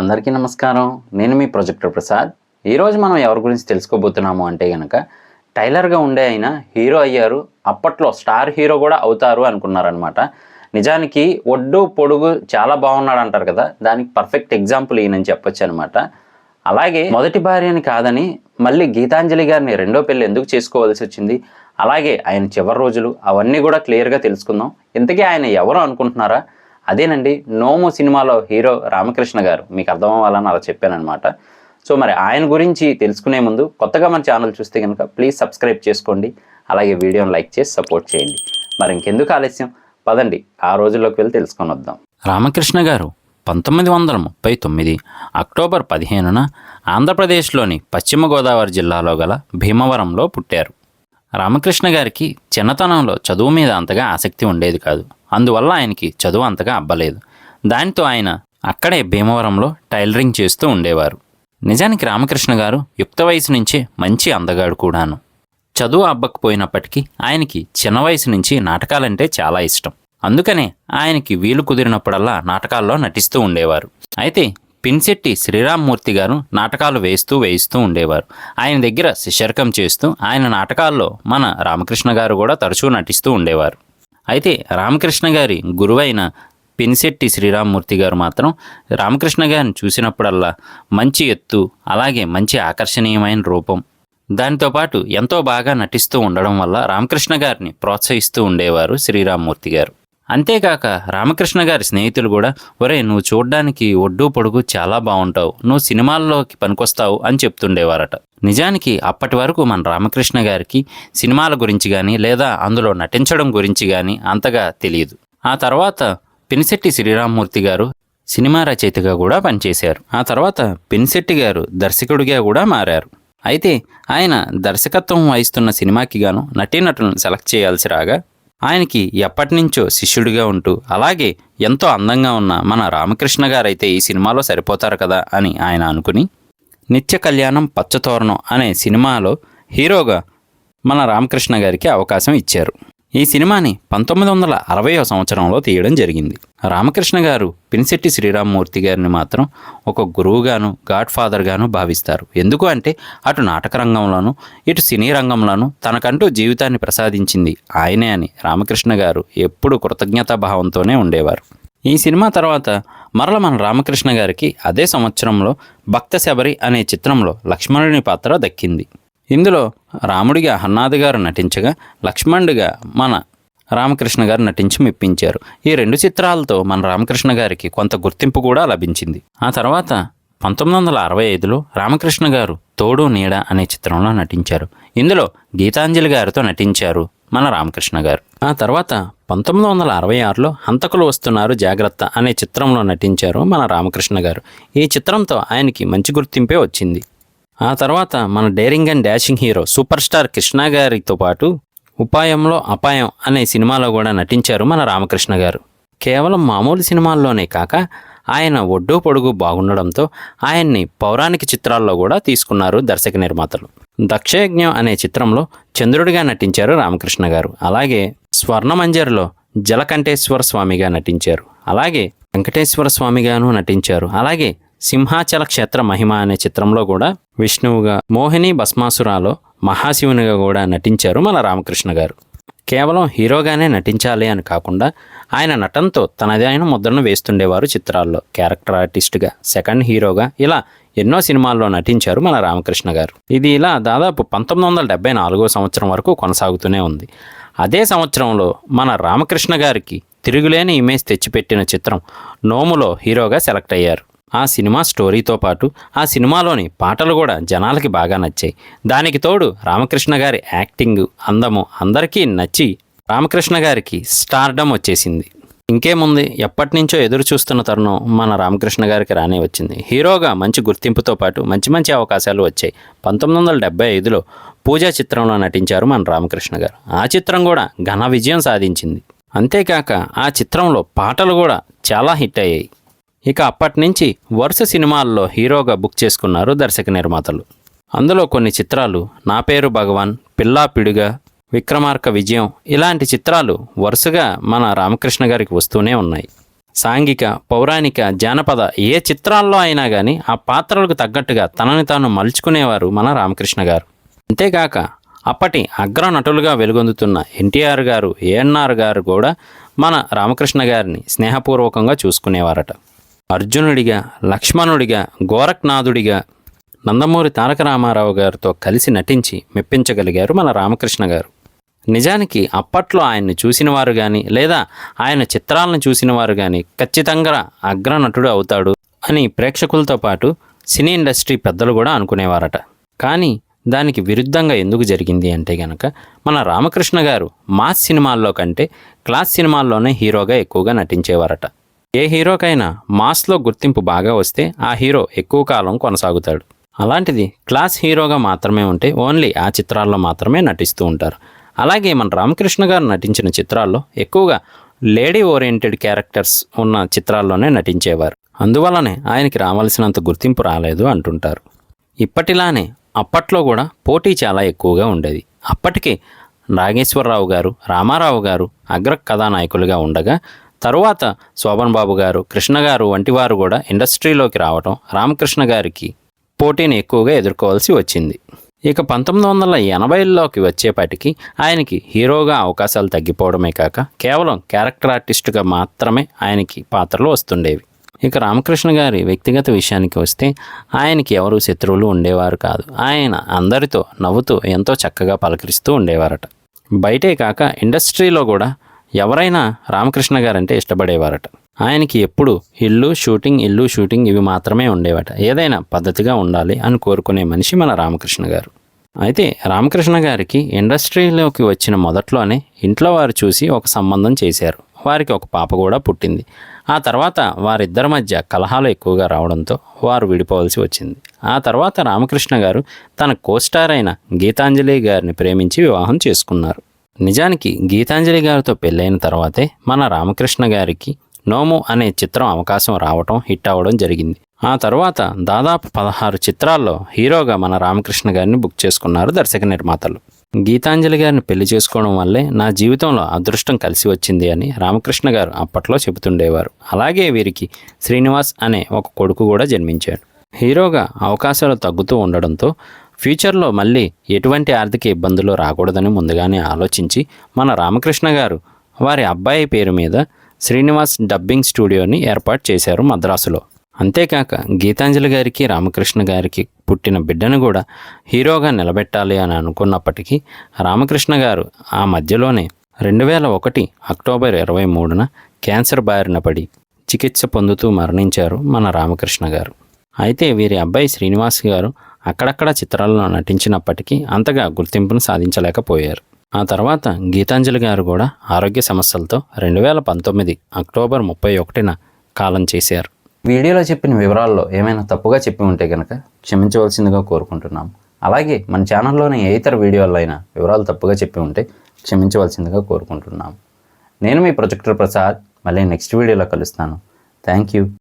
అందరికీ నమస్కారం. నేను మీ ప్రొజెక్టర్ ప్రసాద్. ఈరోజు మనం ఎవరి గురించి తెలుసుకోబోతున్నాము అంటే కనుక టైలర్గా ఉండే ఆయన హీరో అయ్యారు. అప్పట్లో స్టార్ హీరో కూడా అవుతారు అనుకున్నారనమాట నిజానికి ఒడ్డు పొడుగు చాలా బాగున్నాడు అంటారు కదా దానికి పర్ఫెక్ట్ ఎగ్జాంపుల్ ఈయనని చెప్పొచ్చు అనమాట అలాగే మొదటి భార్యని కాదని మళ్ళీ గీతాంజలి గారిని రెండో పెళ్ళి ఎందుకు చేసుకోవాల్సి వచ్చింది? అలాగే ఆయన చివరి రోజులు అవన్నీ కూడా క్లియర్గా తెలుసుకుందాం. ఇంతకీ ఆయన ఎవరు అనుకుంటున్నారా? అదేనండి నోము సినిమాలో హీరో రామకృష్ణ గారు మీకు అర్థం అవ్వాలని అలా చెప్పానమాట సో మరి ఆయన గురించి తెలుసుకునే ముందు కొత్తగా మన ఛానల్ చూస్తే కనుక ప్లీజ్ సబ్స్క్రైబ్ చేసుకోండి అలాగే వీడియోని లైక్ చేసి సపోర్ట్ చేయండి. మరి ఇంకెందుకు ఆలస్యం? పదండి ఆ రోజుల్లోకి వెళ్ళి తెలుసుకొని వద్దాం. రామకృష్ణ గారు పంతొమ్మిది వందల ముప్పై తొమ్మిది అక్టోబర్ పదిహేనున ఆంధ్రప్రదేశ్లోని పశ్చిమ గోదావరి జిల్లాలో గల భీమవరంలో పుట్టారు. రామకృష్ణ గారికి చిన్నతనంలో చదువు మీద అంతగా ఆసక్తి ఉండేది కాదు. అందువల్ల ఆయనకి చదువు అంతగా అబ్బలేదు. దానితో ఆయన అక్కడే భీమవరంలో టైలరింగ్ చేస్తూ ఉండేవారు. నిజానికి రామకృష్ణ గారు యుక్త వయసు నుంచే మంచి అందగాడు కూడాను. చదువు అబ్బకపోయినప్పటికీ ఆయనకి చిన్న వయసు నుంచి నాటకాలంటే చాలా ఇష్టం. అందుకనే ఆయనకి వీలు కుదిరినప్పుడల్లా నాటకాల్లో నటిస్తూ ఉండేవారు. అయితే పిన్శెట్టి శ్రీరామ్మూర్తి గారు నాటకాలు వేస్తూ వేయిస్తూ ఉండేవారు. ఆయన దగ్గర శిష్యర్కం చేస్తూ ఆయన నాటకాల్లో మన రామకృష్ణ గారు కూడా తరచూ నటిస్తూ ఉండేవారు. అయితే రామకృష్ణ గారి గురువైన పెనిశెట్టి శ్రీరామ్మూర్తి గారు మాత్రం రామకృష్ణ గారిని చూసినప్పుడల్లా మంచి ఎత్తు అలాగే మంచి ఆకర్షణీయమైన రూపం దానితో పాటు ఎంతో బాగా నటిస్తూ ఉండడం వల్ల రామకృష్ణ గారిని ప్రోత్సహిస్తూ ఉండేవారు శ్రీరామ్మూర్తి గారు. అంతేకాక రామకృష్ణ గారి స్నేహితులు కూడా ఒరే నువ్వు చూడ్డానికి ఒడ్డు పొడుగు చాలా బాగుంటావు నువ్వు సినిమాల్లోకి పనికొస్తావు అని చెప్తుండేవారట. నిజానికి అప్పటి వరకు మన రామకృష్ణ గారికి సినిమాల గురించి కానీ లేదా అందులో నటించడం గురించి కానీ అంతగా తెలియదు. ఆ తర్వాత పినిశెట్టి శ్రీరామ్మూర్తి గారు సినిమా రచయితగా కూడా పనిచేశారు. ఆ తర్వాత పినిశెట్టి గారు దర్శకుడిగా కూడా మారారు. అయితే ఆయన దర్శకత్వం వహిస్తున్న సినిమాకి గాను నటీనటులను సెలెక్ట్ చేయాల్సి రాగా ఆయనకి ఎప్పటి నుంచో శిష్యుడిగా ఉంటూ అలాగే ఎంతో అందంగా ఉన్న మన రామకృష్ణ గారైతే ఈ సినిమాలో సరిపోతారు కదా అని ఆయన అనుకుని నిత్య కళ్యాణం పచ్చతోరణం అనే సినిమాలో హీరోగా మన రామకృష్ణ గారికి అవకాశం ఇచ్చారు. ఈ సినిమాని పంతొమ్మిది వందల అరవయో సంవత్సరంలో తీయడం జరిగింది. రామకృష్ణ గారు పినిశెట్టి శ్రీరామ్మూర్తి గారిని మాత్రం ఒక గురువుగాను గాడ్ ఫాదర్గాను భావిస్తారు. ఎందుకు అంటే అటు నాటక రంగంలోనూ ఇటు సినీ రంగంలోనూ తనకంటూ జీవితాన్ని ప్రసాదించింది ఆయనే అని రామకృష్ణ గారు ఎప్పుడు కృతజ్ఞతాభావంతోనే ఉండేవారు. ఈ సినిమా తర్వాత మరల మన రామకృష్ణ గారికి అదే సంవత్సరంలో భక్త శబరి అనే చిత్రంలో లక్ష్మణుని పాత్ర దక్కింది. ఇందులో రాముడిగా హన్నాది గారు నటించగా లక్ష్మణుడిగా మన రామకృష్ణ గారు నటించి మెప్పించారు. ఈ రెండు చిత్రాలతో మన రామకృష్ణ గారికి కొంత గుర్తింపు కూడా లభించింది. ఆ తర్వాత పంతొమ్మిది వందల అరవై ఐదులో రామకృష్ణ గారు తోడు నీడ అనే చిత్రంలో నటించారు. ఇందులో గీతాంజలి గారితో నటించారు మన రామకృష్ణ గారు. ఆ తర్వాత పంతొమ్మిది వందల అరవై ఆరులో హంతకులు వస్తున్నారు జాగ్రత్త అనే చిత్రంలో నటించారు మన రామకృష్ణ గారు. ఈ చిత్రంతో ఆయనకి మంచి గుర్తింపే వచ్చింది. ఆ తర్వాత మన daring and dashing hero super star Krishna గారితో పాటు ఉపాయంలో అపాయం అనే సినిమాలో కూడా నటించారు మన రామకృష్ణ గారు. కేవలం మామూలు సినిమాల్లోనే కాక ఆయన ఒడ్డు పొడుగు బాగుండడంతో ఆయన్ని పౌరాణిక చిత్రాల్లో కూడా తీసుకున్నారు దర్శక నిర్మాతలు. దక్షయజ్ఞం అనే చిత్రంలో చంద్రుడిగా నటించారు రామకృష్ణ గారు. అలాగే స్వర్ణమంజరిలో జలకంఠేశ్వర స్వామిగా నటించారు. అలాగే వెంకటేశ్వర స్వామిగాను నటించారు. అలాగే సింహాచల క్షేత్ర మహిమ అనే చిత్రంలో కూడా విష్ణువుగా మోహిని భస్మాసురాలో మహాశివునిగా కూడా నటించారు మన రామకృష్ణ గారు. కేవలం హీరోగానే నటించాలి అని కాకుండా ఆయన నటనతో తనది ఆయన ముద్రను వేస్తుండేవారు చిత్రాల్లో. క్యారెక్టర్ ఆర్టిస్ట్గా సెకండ్ హీరోగా ఇలా ఎన్నో సినిమాల్లో నటించారు మన రామకృష్ణ గారు. ఇది ఇలా దాదాపు పంతొమ్మిది వందల డెబ్బై నాలుగో సంవత్సరం వరకు కొనసాగుతూనే ఉంది. అదే సంవత్సరంలో మన రామకృష్ణ గారికి తిరుగులేని ఇమేజ్ తెచ్చిపెట్టిన చిత్రం నోములో హీరోగా సెలెక్ట్ అయ్యారు. ఆ సినిమా స్టోరీతో పాటు ఆ సినిమాలోని పాటలు కూడా జనాలకి బాగా నచ్చాయి. దానికి తోడు రామకృష్ణ గారి యాక్టింగ్ అందము అందరికీ నచ్చి రామకృష్ణ గారికి స్టార్డమ్ వచ్చేసింది. ఇంకేముంది? ఎప్పటి నుంచో ఎదురు చూస్తున్న తరుణం మన రామకృష్ణ గారికి రానే వచ్చింది. హీరోగా మంచి గుర్తింపుతో పాటు మంచి మంచి అవకాశాలు వచ్చాయి. పంతొమ్మిది వందల డెబ్బై ఐదులో పూజా చిత్రంలో నటించారు మన రామకృష్ణ గారు. ఆ చిత్రం కూడా ఘన విజయం సాధించింది. అంతేకాక ఆ చిత్రంలో పాటలు కూడా చాలా హిట్ అయ్యాయి. ఇక అప్పటి నుంచి వరుస సినిమాల్లో హీరోగా బుక్ చేసుకున్నారు దర్శక నిర్మాతలు. అందులో కొన్ని చిత్రాలు నా పేరు భగవాన్ పిల్లా పిడుగా విక్రమార్క విజయం ఇలాంటి చిత్రాలు వరుసగా మన రామకృష్ణ గారికి వస్తూనే ఉన్నాయి. సాంఘిక పౌరాణిక జానపద ఏ చిత్రాల్లో అయినా కానీ ఆ పాత్రలకు తగ్గట్టుగా తనని తాను మలుచుకునేవారు మన రామకృష్ణ గారు. అంతేగాక అప్పటి అగ్ర నటులుగా వెలుగొందుతున్న ఎన్టీఆర్ గారు ఏఎన్ఆర్ గారు కూడా మన రామకృష్ణ గారిని స్నేహపూర్వకంగా చూసుకునేవారట. అర్జునుడిగా లక్ష్మణుడిగా గోరఖ్నాథుడిగా నందమూరి తారక రామారావు గారితో కలిసి నటించి మెప్పించగలిగారు మన రామకృష్ణ గారు. నిజానికి అప్పట్లో ఆయన్ని చూసినవారు కానీ లేదా ఆయన చిత్రాలను చూసినవారు కానీ ఖచ్చితంగా అగ్రనటుడు అవుతాడు అని ప్రేక్షకులతో పాటు సినీ ఇండస్ట్రీ పెద్దలు కూడా అనుకునేవారట. కానీ దానికి విరుద్ధంగా ఎందుకు జరిగింది అంటే గనక మన రామకృష్ణ గారు మాస్ సినిమాల్లో కంటే క్లాస్ సినిమాల్లోనే హీరోగా ఎక్కువగా నటించేవారట. ఏ హీరోకైనా మాస్లో గుర్తింపు బాగా వస్తే ఆ హీరో ఎక్కువ కాలం కొనసాగుతాడు. అలాంటిది క్లాస్ హీరోగా మాత్రమే ఉంటే ఓన్లీ ఆ చిత్రాల్లో మాత్రమే నటిస్తూ ఉంటారు. అలాగే మన రామకృష్ణ గారు నటించిన చిత్రాల్లో ఎక్కువగా లేడీ ఓరియంటెడ్ క్యారెక్టర్స్ ఉన్న చిత్రాల్లోనే నటించేవారు. అందువల్లనే ఆయనకి రావాల్సినంత గుర్తింపు రాలేదు అంటుంటారు. ఇప్పటిలానే అప్పట్లో కూడా పోటీ చాలా ఎక్కువగా ఉండేది. అప్పటికే నాగేశ్వరరావు గారు రామారావు గారు అగ్ర కథానాయకులుగా ఉండగా తరువాత శోభన్ బాబు గారు కృష్ణ గారు వంటి వారు కూడా ఇండస్ట్రీలోకి రావటం రామకృష్ణ గారికి పోటీని ఎక్కువగా ఎదుర్కోవాల్సి వచ్చింది. ఇక పంతొమ్మిది వందల ఎనభైల్లోకి వచ్చేపాటికి ఆయనకి హీరోగా అవకాశాలు తగ్గిపోవడమే కాక కేవలం క్యారెక్టర్ ఆర్టిస్టుగా మాత్రమే ఆయనకి పాత్రలు వస్తుండేవి. ఇక రామకృష్ణ గారి వ్యక్తిగత విషయానికి వస్తే ఆయనకి ఎవరు శత్రువులు ఉండేవారు కాదు. ఆయన అందరితో నవ్వుతూ ఎంతో చక్కగా పలకరిస్తూ ఉండేవారట. బయటే కాక ఇండస్ట్రీలో కూడా ఎవరైనా రామకృష్ణ గారంటే ఇష్టపడేవారట. ఆయనకి ఎప్పుడు ఇల్లు షూటింగ్ ఇల్లు షూటింగ్ ఇవి మాత్రమే ఉండేవట. ఏదైనా పద్ధతిగా ఉండాలి అని కోరుకునే మనిషి మన రామకృష్ణ గారు. అయితే రామకృష్ణ గారికి ఇండస్ట్రీలోకి వచ్చిన మొదట్లోనే ఇంట్లో వారు చూసి ఒక సంబంధం చేశారు. వారికి ఒక పాప కూడా పుట్టింది. ఆ తర్వాత వారిద్దరి మధ్య కలహాలు ఎక్కువగా రావడంతో వారు విడిపోవలసి వచ్చింది. ఆ తర్వాత రామకృష్ణ గారు తన కోస్టార్ అయిన గీతాంజలి గారిని ప్రేమించి వివాహం చేసుకున్నారు. నిజానికి గీతాంజలి గారితో పెళ్ళైన తర్వాతే మన రామకృష్ణ గారికి నోము అనే చిత్రం అవకాశం రావటం హిట్ అవ్వడం జరిగింది. ఆ తర్వాత దాదాపు పదహారు చిత్రాల్లో హీరోగా మన రామకృష్ణ గారిని బుక్ చేసుకున్నారు దర్శక నిర్మాతలు. గీతాంజలి గారిని పెళ్ళి చేసుకోవడం వల్లే నా జీవితంలో అదృష్టం కలిసి వచ్చింది అని రామకృష్ణ గారు అప్పట్లో చెబుతుండేవారు. అలాగే వీరికి శ్రీనివాస్ అనే ఒక కొడుకు కూడా జన్మించాడు. హీరోగా అవకాశాలు తగ్గుతూ ఉండడంతో ఫ్యూచర్లో మళ్ళీ ఎటువంటి ఆర్థిక ఇబ్బందులు రాకూడదని ముందుగానే ఆలోచించి మన రామకృష్ణ గారు వారి అబ్బాయి పేరు మీద శ్రీనివాస్ డబ్బింగ్ స్టూడియోని ఏర్పాటు చేశారు మద్రాసులో. అంతేకాక గీతాంజలి గారికి రామకృష్ణ గారికి పుట్టిన బిడ్డను కూడా హీరోగా నిలబెట్టాలి అని అనుకున్నప్పటికీ రామకృష్ణ గారు ఆ మధ్యలోనే రెండు వేల ఒకటి అక్టోబర్ ఇరవై మూడున క్యాన్సర్ బారిన పడి చికిత్స పొందుతూ మరణించారు మన రామకృష్ణ గారు. అయితే వీరి అబ్బాయి శ్రీనివాస్ గారు అక్కడక్కడ చిత్రాల్లో నటించినప్పటికీ అంతగా గుర్తింపును సాధించలేకపోయారు. ఆ తర్వాత గీతాంజలి గారు కూడా ఆరోగ్య సమస్యలతో రెండు వేల పంతొమ్మిది అక్టోబర్ ముప్పై ఒకటిన కాలం చేశారు. వీడియోలో చెప్పిన వివరాల్లో ఏమైనా తప్పుగా చెప్పి ఉంటే కనుక క్షమించవలసిందిగా కోరుకుంటున్నాం. అలాగే మన ఛానల్లోని ఏ ఇతర వీడియోల్లో అయినా వివరాలు తప్పుగా చెప్పి ఉంటే క్షమించవలసిందిగా కోరుకుంటున్నాం. నేను మీ ప్రొజెక్టర్ ప్రసాద్. మళ్ళీ నెక్స్ట్ వీడియోలో కలుస్తాను. Thank you.